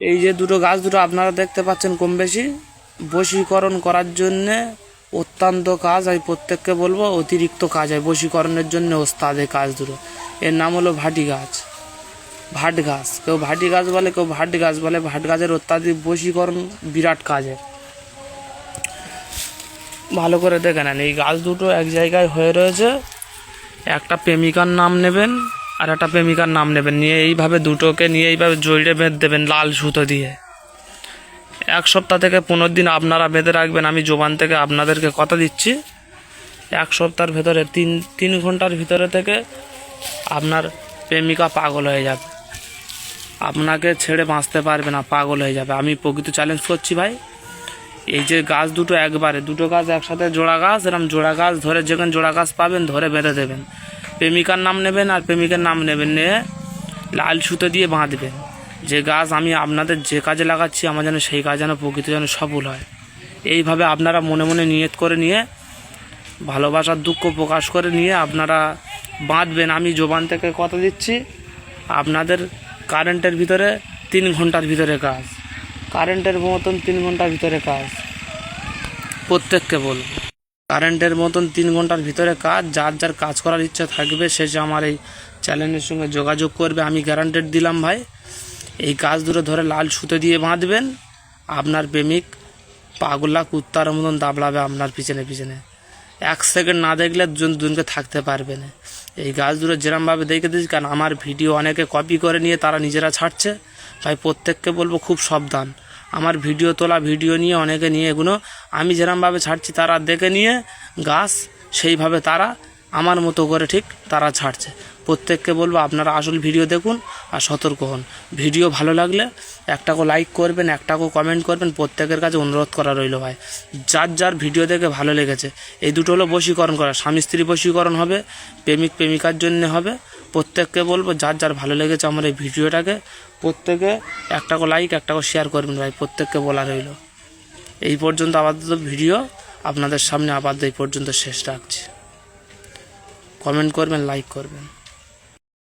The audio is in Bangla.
এই যে দুটো গাছ দুটো আপনারা দেখতে পাচ্ছেন কম বেশি। বশীকরণ করার জন্যে অত্যন্ত কাজ, আমি প্রত্যেককে বলব অতিরিক্ত কাজ হয়। বশীকরণের জন্য ওস্তাদ এই কাজ দুটো। এর নাম হলো ভাটি গাছ। ভাট গাছ। কেউ ভাটি গাছ বলে, কেউ ভাট গাছ বলে। ভাট গাছের অত্যাধিক বশীকরণ বিরাট কাজের ভালো করে দেখে নেন। এই গাছ দুটো এক জায়গায় হয়ে রয়েছে। একটা প্রেমিকার নাম নেবেন। আর একটা প্রেমিকার নাম নেবেন। নিয়ে এইভাবে দুটোকে নিয়ে এইভাবে জড়িয়ে বেঁধে দেবেন লাল সুতো দিয়ে। এক সপ্তাহ থেকে পনেরো দিন আপনারা বেঁধে রাখবেন। আমি জোবান থেকে আপনাদেরকে কথা দিচ্ছি। এক সপ্তাহের ভেতরে, তিন তিন ঘণ্টার ভিতরে থেকে আপনার প্রেমিকা পাগল হয়ে যাবে। আপনাকে ছেড়ে বাঁচতে পারবে না, পাগল হয়ে যাবে। আমি প্রকৃত চ্যালেঞ্জ করছি ভাই। এই যে গাছ দুটো একবারে, দুটো গাছ একসাথে জোড়া গাছ এরকম জোড়া গাছ ধরে যেখানে জোড়া গাছ পাবেন ধরে বেঁধে দেবেন। প্রেমিকার নাম নেবেন আর প্রেমিকার নাম নেবেন নিয়ে লাল সুতো দিয়ে বাঁধবেন। যে গাছ আমি আপনাদের যে কাজে লাগাচ্ছি, আমার যেন সেই কাজ যেন প্রকৃত যেন সফল হয়। এইভাবে আপনারা মনে মনে নিয়ত করে নিয়ে ভালোবাসার দুঃখ প্রকাশ করে নিয়ে আপনারা বাঁধবেন। আমি জোবান থেকে কথা দিচ্ছি। আপনাদের কারেন্টের ভিতরে তিন ঘণ্টার ভিতরে কাজ। কারেন্টের মতন তিন ঘণ্টার ভিতরে কাজ। প্রত্যেককে বলব। কারেন্টের মতন তিন ঘণ্টার ভিতরে কাজ, যার যার কাজ করার ইচ্ছা থাকবে, সে যে আমার এই চ্যানেলের সঙ্গে যোগাযোগ করবে, আমি গ্যারান্টেড দিলাম ভাই। এই কাজ দুটো ধরে লাল সুতো দিয়ে বাঁধবেন, আপনার প্রেমিক পাগলা কুত্তার মতন দাবড়াবে আপনার পিছনে পিছনে। এক সেকেন্ড না দেখলে দুজন দুজনকে থাকতে পারবে না। এই গাছ দুটো যেরমভাবে দেখে দিচ্ছি কারণ আমার ভিডিও অনেকে কপি করে নিয়ে তারা নিজেরা ছাড়ছে। তাই প্রত্যেককে বলব খুব সাবধান। আমার ভিডিও তোলা, ভিডিও নিয়ে অনেকে নিয়ে এগুলো আমি যেরমভাবে ছাড়ছি তারা দেখে নিয়ে গাছ সেইভাবে তারা আমার মতো করে ঠিক তারা ছাড়ছে। প্রত্যেককে বলব আপনারা আসল ভিডিও দেখুন আর সতর্ক হন। ভিডিও ভালো লাগলে একটাকে লাইক করবেন, একটাকে কমেন্ট করবেন, প্রত্যেকের কাছে অনুরোধ করা রইল ভাই। যার যার ভিডিও দেখে ভালো লেগেছে, এই দুটো হলো বশীকরণ করা। স্বামী স্ত্রী বশীকরণ হবে, প্রেমিক প্রেমিকার জন্য হবে প্রত্যেককে বলব, যার যার ভালো লেগেছে আমার এই ভিডিওটাকে, প্রত্যেকে একটা করে লাইক একটাকে শেয়ার করবেন ভাই, প্রত্যেককে বলা রইল। এই পর্যন্ত আপাতত ভিডিও, আপনাদের সামনে আপাতত এই পর্যন্ত শেষ রাখছি। কমেন্ট করবেন লাইক করবেন।